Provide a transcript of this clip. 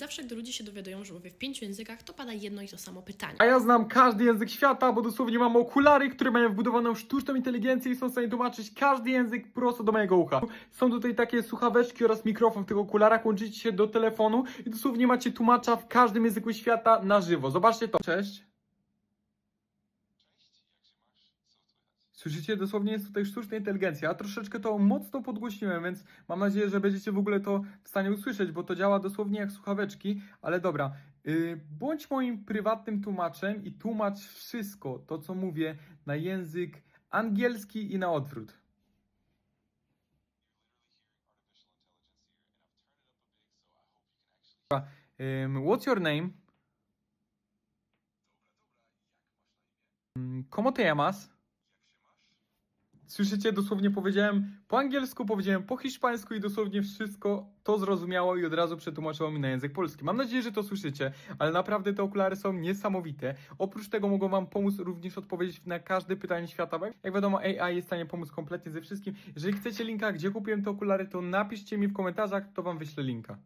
Zawsze, gdy ludzie się dowiadują, że mówię w pięciu językach, to pada jedno i to samo pytanie. A ja znam każdy język świata, bo dosłownie mam okulary, które mają wbudowaną sztuczną inteligencję i są w stanie tłumaczyć każdy język prosto do mojego ucha. Są tutaj takie słuchaweczki oraz mikrofon w tych okularach, łączycie się do telefonu i dosłownie macie tłumacza w każdym języku świata na żywo. Zobaczcie to. Cześć. Słyszycie, dosłownie jest tutaj sztuczna inteligencja. Ja troszeczkę to mocno podgłośniłem, więc mam nadzieję, że będziecie w ogóle to w stanie usłyszeć, bo to działa dosłownie jak słuchaweczki. Ale dobra, yy, bądź moim prywatnym tłumaczem i tłumacz wszystko to, co mówię, na język angielski i na odwrót. What's your name? ¿Cómo te llamas? Słyszycie, dosłownie powiedziałem po angielsku, powiedziałem po hiszpańsku i dosłownie wszystko to zrozumiało i od razu przetłumaczyło mi na język polski. Mam nadzieję, że to słyszycie, ale naprawdę te okulary są niesamowite. Oprócz tego mogą wam pomóc również odpowiedzieć na każde pytanie świata. bo Jak wiadomo, AI jest w stanie pomóc kompletnie ze wszystkim. Jeżeli chcecie linka, gdzie kupiłem te okulary, to napiszcie mi w komentarzach, to wam wyślę linka.